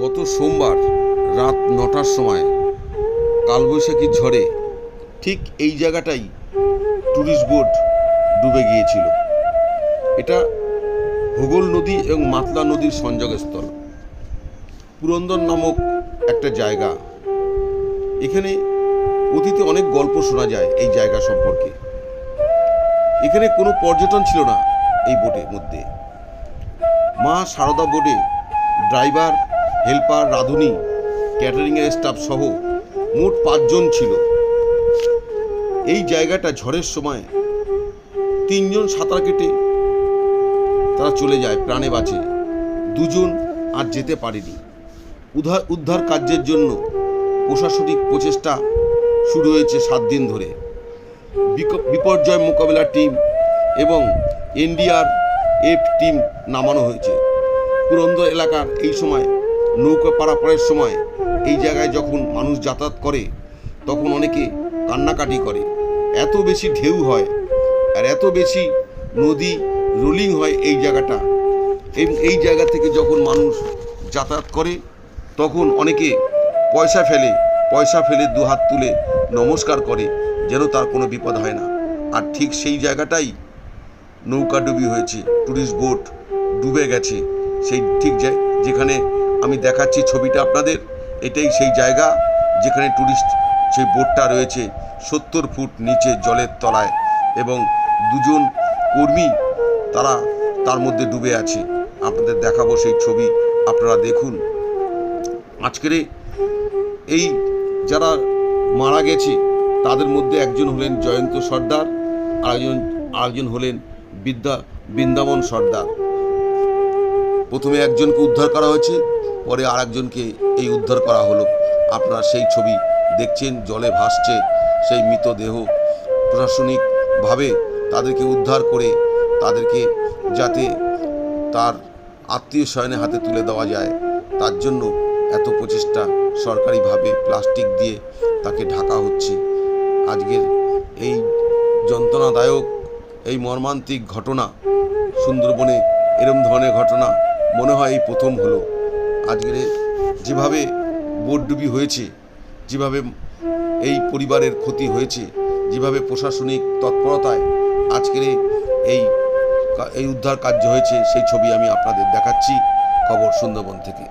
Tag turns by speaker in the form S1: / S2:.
S1: গত সোমবার রাত নটার সময় কালবৈশাখীর ঝড়ে ঠিক এই জায়গাটাই ট্যুরিস্ট বোট ডুবে গিয়েছিল। এটা হোগল নদী এবং মাতলা নদীর সংযোগস্থল। পুরন্দর নামক একটা জায়গা। এখানে অতীতে অনেক গল্প শোনা যায় এই জায়গা সম্পর্কে। এখানে কোনো পর্যটন ছিল না এই বোটের মধ্যে। মা সারদা বোটে ড্রাইভার হেল্পার রাঁধুনি, ক্যাটারিংয়ের স্টাফ সহ মোট পাঁচজন ছিল। এই জায়গাটা ঝড়ের সময় তিনজন সাঁতার কেটে তারা চলে যায়, প্রাণে বাঁচে। দুজন আর যেতে পারেনি। উদ্ধার উদ্ধার কার্যের জন্য প্রশাসনিক প্রচেষ্টা শুরু হয়েছে সাত দিন ধরে। বিপর্যয় মোকাবিলা টিম এবং এনডিআর এফ টিম নামানো হয়েছে। পুরন্দর এলাকার এই সময় নৌকা পারাপারের সময় এই জায়গায় যখন মানুষ যাতায়াত করে, তখন অনেকে কান্নাকাটি করে। এত বেশি ঢেউ হয় আর এত বেশি নদী রোলিং হয় এই জায়গাটা। এই জায়গা থেকে যখন মানুষ যাতায়াত করে, তখন অনেকে পয়সা ফেলে পয়সা ফেলে দু হাত তুলে নমস্কার করে, যেন তার কোনো বিপদ হয় না। আর ঠিক সেই জায়গাটাই নৌকাডুবি হয়েছে ট্যুরিস্ট বোট ডুবে গেছে। সেই ঠিক যেখানে আমি দেখাচ্ছি ছবিটা আপনাদের। এটাই সেই জায়গা যেখানে ট্যুরিস্ট সেই বোটটা রয়েছে সত্তর ফুট নিচে জলের তলায় এবং দুজন কর্মী তারা তার মধ্যে ডুবে আছে। আপনাদের দেখাবো সেই ছবি, আপনারা দেখুন। আজকের এই যারা মারা গেছে, তাদের মধ্যে একজন হলেন জয়ন্ত সর্দার, আরেকজন আরেকজন হলেন বিদ্যা বৃন্দাবন সর্দার। প্রথমে একজনকে উদ্ধার করা হয়েছে পরে আরেকজনকে এই উদ্ধার করা হলো। আপনারা সেই ছবি দেখছেন, জলে ভাসছে সেই মৃতদেহ। প্রশাসনিকভাবে তাদেরকে উদ্ধার করে তাদেরকে যাতে তার আত্মীয় স্বয়নের হাতে তুলে দেওয়া যায়, তার জন্য এত প্রচেষ্টা সরকারিভাবে প্লাস্টিক দিয়ে তাকে ঢাকা হচ্ছে। আজকের এই যন্ত্রণাদায়ক, এই মর্মান্তিক ঘটনা সুন্দরবনে এরম ধরনের ঘটনা মনে হয় এই প্রথম হলো। আজকের যেভাবে বোটডুবি হয়েছে, যেভাবে এই পরিবারের ক্ষতি হয়েছে, যেভাবে প্রশাসনিক তৎপরতায় আজকের এই এই উদ্ধার কার্য হয়েছে, সেই ছবি আমি আপনাদের দেখাচ্ছি খবর সুন্দরবন থেকে।